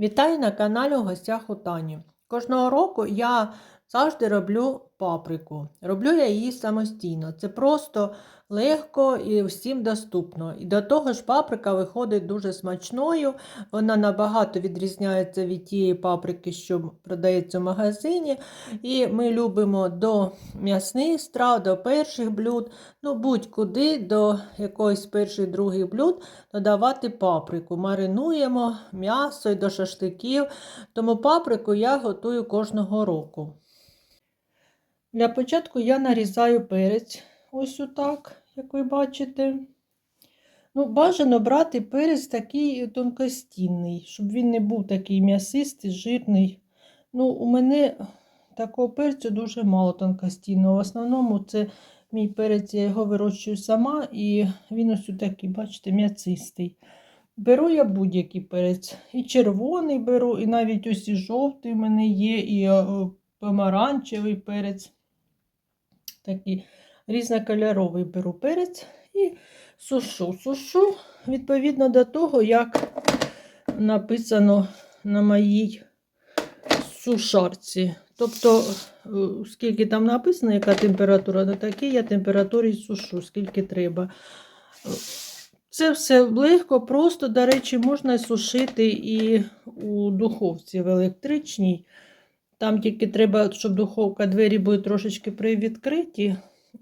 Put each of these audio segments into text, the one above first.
Вітаю на каналі гостях у Тані. Кожного року я завжди роблю паприку. Роблю я її самостійно. Це просто легко і всім доступно. І до того ж, паприка виходить дуже смачною. Вона набагато відрізняється від тієї паприки, що продається в магазині. І ми любимо до м'ясних страв, до перших блюд, ну будь-куди до якоїсь перших других блюд додавати паприку. Маринуємо м'ясо і до шашликів. Тому паприку я готую кожного року. Для початку я нарізаю перець ось отак, як ви бачите. Ну, Бажано брати перець такий тонкостінний, щоб він не був такий м'ясистий, жирний. Ну, У мене такого перцю дуже мало тонкостінного. В основному це мій перець, я його вирощую сама, і він ось такий, бачите, м'ясистий. Беру я будь-який перець. І червоний беру, і навіть ось і жовтий в мене є, і е, помаранчевий перець. Такий різнокольоровий беру перець і сушу. Сушу відповідно до того, як написано на моїй сушарці. Тобто, е, скільки там написано, яка температура, на такій я температурі сушу, скільки треба. Це все легко, просто, до речі, можна сушити і у духовці в електричній. Там тільки треба, щоб духовка двері були трошечки привідкриті,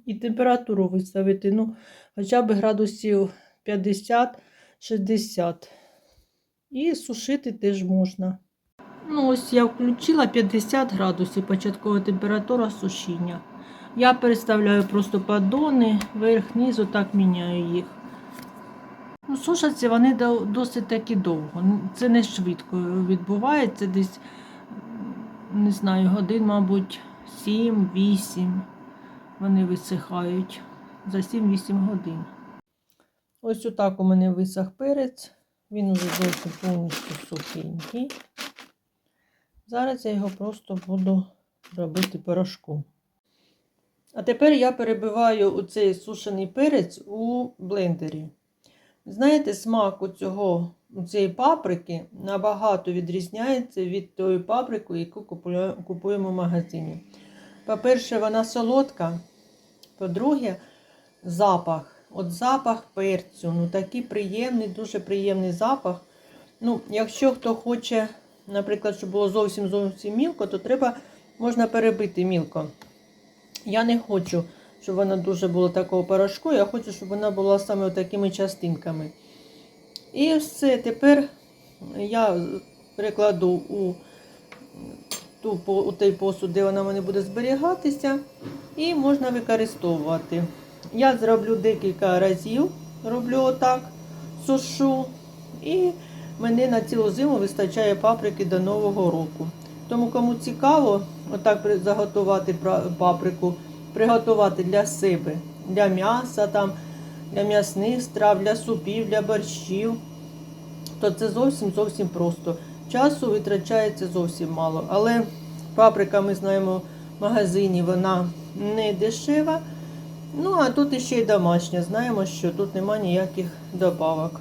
і температуру виставити. Ну, хоча б градусів 50-60. І сушити теж можна. Ну, ось я включила 50 градусів початкова температура сушіння. Я переставляю просто поддони, верх, низ, отак міняю їх. Ну, Сушаться вони досить таки довго. Це не швидко відбувається десь, не знаю, годин, мабуть, 7-8 вони висихають за 7-8 годин. Ось отак у мене висох перець. Він уже зовсім повністю сухенький. Зараз я його просто буду робити порошком. А тепер я перебиваю у цей сушений перець у блендері. Знаєте, смак у цього, цієї паприки набагато відрізняється від тої паприки, яку купуємо в магазині. По-перше, вона солодка. По-друге, запах. От запах перцю. Ну, такий приємний, дуже приємний запах. Ну, якщо хто хоче, наприклад, щоб було зовсім зовсім мілко, то треба можна перебити мілко. Я не хочу, щоб вона дуже була такого порошку. Я хочу, щоб вона була саме такими частинками. І все. Тепер я перекладу у, ту, у той посуд, де вона в мене буде зберігатися, і можна використовувати. Я зроблю декілька разів, роблю отак, сушу. І мене на цілу зиму вистачає паприки до Нового року. Тому кому цікаво отак заготувати паприку, приготувати для себе, для м'яса, там, для м'ясних страв, для супів, для борщів, то це зовсім зовсім просто. Часу витрачається зовсім мало. Але паприка, ми знаємо, в магазині вона не дешева. Ну, а тут іще й домашня. Знаємо, що тут нема ніяких добавок.